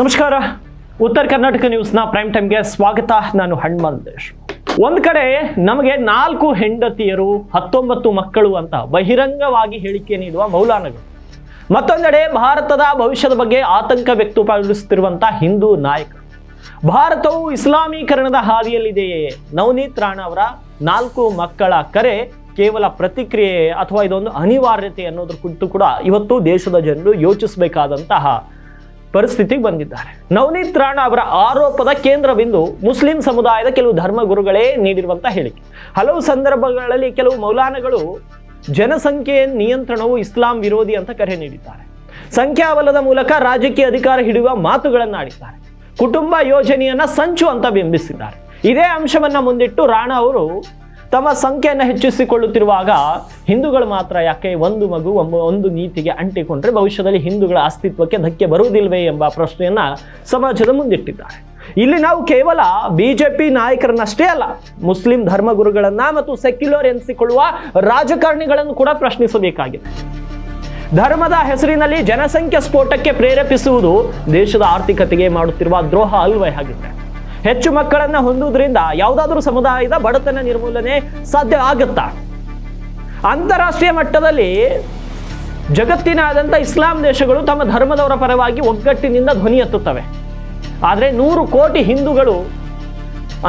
ನಮಸ್ಕಾರ. ಉತ್ತರ ಕರ್ನಾಟಕ ನ್ಯೂಸ್ನ ಪ್ರೈಮ್ ಟೈಮ್ಗೆ ಸ್ವಾಗತ. ನಾನು ಹಣ್ಮಂತೇಶ್ ಒಂದ್ ಕಡೆ ನಮಗೆ ನಾಲ್ಕು ಹೆಂಡತಿಯರು, ಹತ್ತೊಂಬತ್ತು ಮಕ್ಕಳು ಅಂತ ಬಹಿರಂಗವಾಗಿ ಹೇಳಿಕೆ ನೀಡುವ ಮೌಲಾನಗಳು. ಮತ್ತೊಂದೆಡೆ ಭಾರತದ ಭವಿಷ್ಯದ ಬಗ್ಗೆ ಆತಂಕ ವ್ಯಕ್ತಪಡಿಸುತ್ತಿರುವಂತ ಹಿಂದೂ ನಾಯಕರು. ಭಾರತವು ಇಸ್ಲಾಮೀಕರಣದ ಹಾದಿಯಲ್ಲಿದೆಯೇ? ನವನೀತ್ ರಾಣ ಅವರ ನಾಲ್ಕು ಮಕ್ಕಳ ಕರೆ ಕೇವಲ ಪ್ರತಿಕ್ರಿಯೆ ಅಥವಾ ಇದೊಂದು ಅನಿವಾರ್ಯತೆ ಅನ್ನೋದ್ರ ಕುರಿತು ಕೂಡ ಇವತ್ತು ದೇಶದ ಜನರು ಯೋಚಿಸಬೇಕಾದಂತಹ ಪರಿಸ್ಥಿತಿಗೆ ಬಂದಿದ್ದಾರೆ. ನವನೀತ್ ರಾಣಾ ಅವರ ಆರೋಪದ ಕೇಂದ್ರ ಬಿಂದು ಮುಸ್ಲಿಂ ಸಮುದಾಯದ ಕೆಲವು ಧರ್ಮಗುರುಗಳೇ ನೀಡಿರುವಂತಹ ಹೇಳಿಕೆ. ಹಲವು ಸಂದರ್ಭಗಳಲ್ಲಿ ಕೆಲವು ಮೌಲಾನಗಳು ಜನಸಂಖ್ಯೆಯ ನಿಯಂತ್ರಣವು ಇಸ್ಲಾಂ ವಿರೋಧಿ ಅಂತ ಕರೆ ನೀಡಿದ್ದಾರೆ. ಸಂಖ್ಯಾಬಲದ ಮೂಲಕ ರಾಜಕೀಯ ಅಧಿಕಾರ ಹಿಡಿಯುವ ಮಾತುಗಳನ್ನಾಡಿದ್ದಾರೆ. ಕುಟುಂಬ ಯೋಜನೆಯನ್ನ ಸಂಚು ಅಂತ ಬಿಂಬಿಸಿದ್ದಾರೆ. ಇದೇ ಅಂಶವನ್ನ ಮುಂದಿಟ್ಟು ರಾಣಾ ಅವರು ತಮ್ಮ ಸಂಖ್ಯೆಯನ್ನು ಹೆಚ್ಚಿಸಿಕೊಳ್ಳುತ್ತಿರುವಾಗ ಹಿಂದೂಗಳು ಮಾತ್ರ ಯಾಕೆ ಒಂದು ಮಗು ಒಂದು ನೀತಿಗೆ ಅಂಟಿಕೊಂಡ್ರೆ ಭವಿಷ್ಯದಲ್ಲಿ ಹಿಂದೂಗಳ ಅಸ್ತಿತ್ವಕ್ಕೆ ಧಕ್ಕೆ ಬರುವುದಿಲ್ವೇ ಎಂಬ ಪ್ರಶ್ನೆಯನ್ನ ಸಮಾಜದ ಮುಂದಿಟ್ಟಿದ್ದಾರೆ. ಇಲ್ಲಿ ನಾವು ಕೇವಲ ಬಿಜೆಪಿ ನಾಯಕರನ್ನಷ್ಟೇ ಅಲ್ಲ, ಮುಸ್ಲಿಂ ಧರ್ಮಗುರುಗಳನ್ನ ಮತ್ತು ಸೆಕ್ಯುಲರ್ ಎನಿಸಿಕೊಳ್ಳುವ ರಾಜಕಾರಣಿಗಳನ್ನು ಕೂಡ ಪ್ರಶ್ನಿಸಬೇಕಾಗಿದೆ. ಧರ್ಮದ ಹೆಸರಿನಲ್ಲಿ ಜನಸಂಖ್ಯೆ ಸ್ಫೋಟಕ್ಕೆ ಪ್ರೇರೇಪಿಸುವುದು ದೇಶದ ಆರ್ಥಿಕತೆಗೆ ಮಾಡುತ್ತಿರುವ ದ್ರೋಹ ಅಲ್ವೇ ಆಗಿದೆ ಹೆಚ್ಚು ಮಕ್ಕಳನ್ನ ಹೊಂದುವುದರಿಂದ ಯಾವುದಾದ್ರೂ ಸಮುದಾಯದ ಬಡತನ ನಿರ್ಮೂಲನೆ ಸಾಧ್ಯ ಆಗುತ್ತಾ? ಅಂತಾರಾಷ್ಟ್ರೀಯ ಮಟ್ಟದಲ್ಲಿ ಜಗತ್ತಿನಾದಂಥ ಇಸ್ಲಾಂ ದೇಶಗಳು ತಮ್ಮ ಧರ್ಮದವರ ಪರವಾಗಿ ಒಗ್ಗಟ್ಟಿನಿಂದ ಧ್ವನಿ ಎತ್ತುತ್ತವೆ. ಆದರೆ ನೂರು ಕೋಟಿ ಹಿಂದೂಗಳು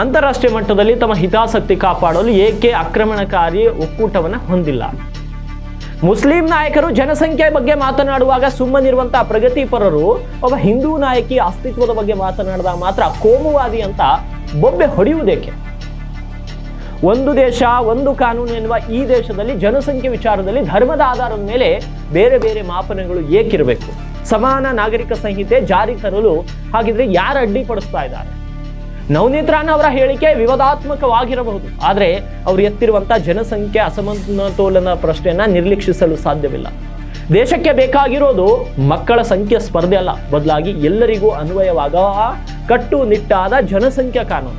ಅಂತಾರಾಷ್ಟ್ರೀಯ ಮಟ್ಟದಲ್ಲಿ ತಮ್ಮ ಹಿತಾಸಕ್ತಿ ಕಾಪಾಡಲು ಏಕೆ ಆಕ್ರಮಣಕಾರಿ ಒಕ್ಕೂಟವನ್ನು ಹೊಂದಿಲ್ಲ? ಮುಸ್ಲಿಂ ನಾಯಕರು ಜನಸಂಖ್ಯೆ ಬಗ್ಗೆ ಮಾತನಾಡುವಾಗ ಸುಮ್ಮನಿರುವಂತಹ ಪ್ರಗತಿಪರರು, ಒಬ್ಬ ಹಿಂದೂ ನಾಯಕಿ ಅಸ್ತಿತ್ವದ ಬಗ್ಗೆ ಮಾತನಾಡಿದಾಗ ಮಾತ್ರ ಕೋಮುವಾದಿ ಅಂತ ಬೊಬ್ಬೆ ಹೊಡೆಯುವುದೇಕೆ? ಒಂದು ದೇಶ, ಒಂದು ಕಾನೂನು ಎನ್ನುವ ಈ ದೇಶದಲ್ಲಿ ಜನಸಂಖ್ಯೆ ವಿಚಾರದಲ್ಲಿ ಧರ್ಮದ ಆಧಾರದ ಮೇಲೆ ಬೇರೆ ಬೇರೆ ಮಾಪನಗಳು ಏಕಿರಬೇಕು. ಸಮಾನ ನಾಗರಿಕ ಸಂಹಿತೆ ಜಾರಿ ತರಲು ಹಾಗಿದ್ರೆ ಯಾರು ಅಡ್ಡಿಪಡಿಸ್ತಾ ಇದ್ದಾರೆ? ನವನೀತ್ ರಾಣ ಅವರ ಹೇಳಿಕೆ ವಿವಾದಾತ್ಮಕವಾಗಿರಬಹುದು. ಆದರೆ ಅವರು ಎತ್ತಿರುವಂಥ ಜನಸಂಖ್ಯೆ ಅಸಮತೋಲನ ಪ್ರಶ್ನೆಯನ್ನ ನಿರ್ಲಕ್ಷಿಸಲು ಸಾಧ್ಯವಿಲ್ಲ. ದೇಶಕ್ಕೆ ಬೇಕಾಗಿರೋದು ಮಕ್ಕಳ ಸಂಖ್ಯೆ ಸ್ಪರ್ಧೆ ಅಲ್ಲ. ಬದಲಾಗಿ ಎಲ್ಲರಿಗೂ ಅನ್ವಯವಾಗುವ ಕಟ್ಟುನಿಟ್ಟಾದ ಜನಸಂಖ್ಯಾ ಕಾನೂನು.